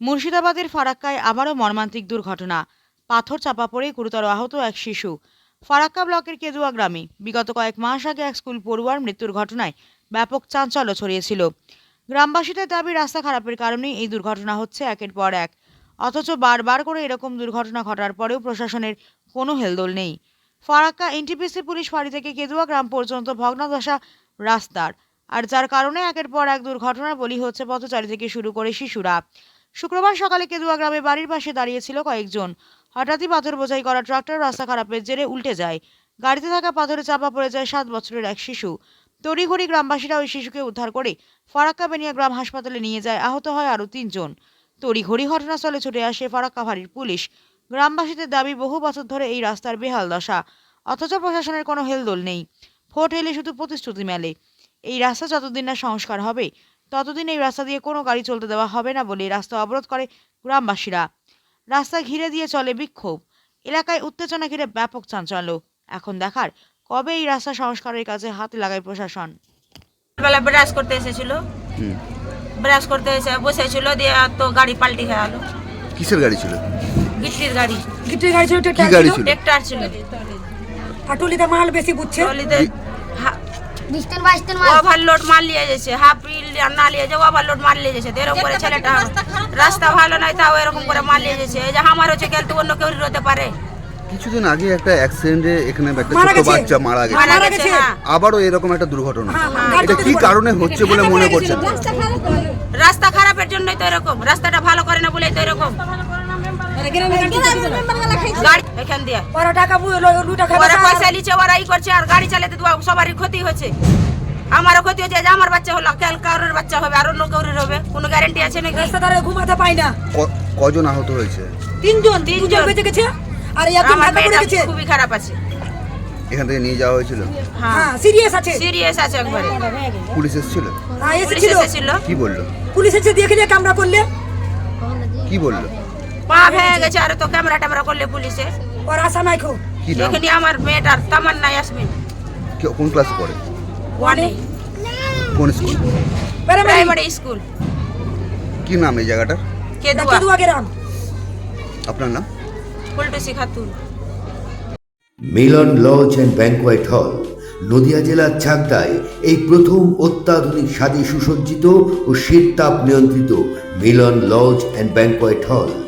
মুর্শিদাবাদের ফারাক্কায় আবারও মর্মান্তিক দুর্ঘটনা। পাথর চাপা পড়ে গুরুতর আহত এক শিশু। ফারাক্কা ব্লকের কেদুয়া গ্রামে বিগত কয়েক মাস আগে এক স্কুল পড়ুয়ার মৃত্যুর ঘটনায় ব্যাপক চাঞ্চল্য ছড়িয়েছিল। গ্রামবাসীদের দাবি, রাস্তা খারাপের কারণেই এই দুর্ঘটনা হচ্ছে একের পর এক। অথচ বারবার করে এরকম দুর্ঘটনা ঘটার পরেও প্রশাসনের কোনো হেলদোল নেই। ফারাক্কা এনটিপিসি পুলিশ ফাঁড়ি থেকে কেদুয়া গ্রাম পর্যন্ত ভগ্নদশা রাস্তার। আর যার কারণে একের পর এক দুর্ঘটনার বলি হচ্ছে পথচারী থেকে শুরু করে শিশুরা। শুক্রবার সকালে কেদুয়া গ্রামে বাড়ির পাশে দাঁড়িয়েছিল কয়েকজন। হঠাৎই পাথর বোঝাই করা ট্রাক্টর রাস্তা খারাপের জেরে উল্টে যায়। গাড়িতে থাকা পাথরে চাপা পড়ে যায় সাত বছরের এক শিশু। তড়িঘড়ি গ্রামবাসীরা ওই শিশুকে উদ্ধার করে ফারাক্কা বেনিয়া গ্রাম হাসপাতালে নিয়ে যায়। আহত হয় আরও তিনজন। তড়িঘড়ি ঘটনাস্থলে ছুটে আসে ফারাক্কা ফাঁড়ির পুলিশ। গ্রামবাসীদের দাবি, বহু বছর ধরে এই রাস্তার বেহাল দশা। অথচ প্রশাসনের কোনো হেলদোল নেই। ভোট এলে শুধু প্রতিশ্রুতি মেলে। এই রাস্তা যতদিন না সংস্কার হবে ততদিন এই রাস্তা দিয়ে কোনো গাড়ি চলতে দেওয়া হবে না বলে রাস্তা অবরোধ করে গ্রামবাসীরা। রাস্তা ঘিরে দিয়ে চলে বিক্ষোভ। এলাকায় উত্তেজনা ঘিরে ব্যাপক চাঞ্চল্য। এখন দেখার কবে এই রাস্তা সংস্কারের কাজে হাতে লাগায় প্রশাসন? বেলা ব্রাশ করতে এসেছিল। ব্রাশ করতে এসে বসেছিল দিয়ে আর তো গাড়ি পাল্টি হয়ে গেল। কিসের গাড়ি ছিল? গিট্টির গাড়ি। গিট্টির গাড়ি ছিল ট্রাক্টর ছিল? ট্রেক্টর ছিল। হাটুলিতে মাল বেশি বুঝছে? ট্রলিতে বিশটার বাইশটার মাল ওভারলোড মাল নিয়ে যাচ্ছে হাফ ইল না নিয়ে যাচ্ছে ওভারলোড মাল নিয়ে যাচ্ছে তো এরকম করে ছেলেটা রাস্তা ভালো নাই তাও এরকম করে মাল নিয়ে যাচ্ছে। এই যে আমার হচ্ছে গেল তো অন্য কেউ হতে পারে। কিছুদিন আগে একটা অ্যাক্সিডেন্টে এখানে একটা ছোট বাচ্চা মারা গেছে। হ্যাঁ। আবারও এরকম একটা দুর্ঘটনা। হ্যাঁ, হ্যাঁ, এটা কি কারণে হচ্ছে বলে মনে করছেন? রাস্তা খারাপের জন্যই তো এরকম রাস্তাটা ভালো করে না বলেই তো এরকম। এখান দিয়ে। ওরা টাকা লুটা খাবে ওরা পয়সা নিচ্ছে ওরা ই করছে আর গাড়ি চালাতে তো সবারই ক্ষতি হচ্ছে আমারও ক্ষতি হচ্ছে যে আমার বাচ্চা হলো কাল কারোর বাচ্চা হবে আর অন্য কারোর হবে। কোনো গ্যারেন্টি আছে নাকি? রাস্তা ধারে ঘুমাতে পাই না। কজন আহত হয়েছে? তিনজন তিনজন। তিনজন বেঁচে গেছে আর একজন আমার ঢাকা পড়ে গেছে। খুবই খারাপ আছে। এখান থেকে নিয়ে যাওয়া হয়েছিল? হ্যাঁ। হ্যাঁ সিরিয়াস আছে। সিরিয়াস আছে একবারে। পুলিশ এসেছিল? হ্যাঁ এসেছিল। কি বলল? পুলিশ এসে দেখে নিয়ে কামরা করলে। কি বলল? পা ভেঙে গেছে আর তো ক্যামেরা ট্যামেরা করলে পুলিশে। ওর আশা নাই খো কি নাম? এখানে আমার মেয়েটার তামান্না ইয়াসমিন। কে- কোন ক্লাস পড়ে? ওয়ানে। কোন স্কুল? প্রাইমারি। Primary school. কি নাম এই জায়গাটার? কেদুয়া। কেদুয়া গ্রাম। আপনার নাম? Phultusi Khatun. Milan lodge and banquet hall Nadia জেলার চাকদায় এই প্রথম অত্যাধুনিক স্বাদে সুসজ্জিত ও শীত তাপ নিয়ন্ত্রিত মিলন লজ অ্যান্ড ব্যাংকোয়েট হল।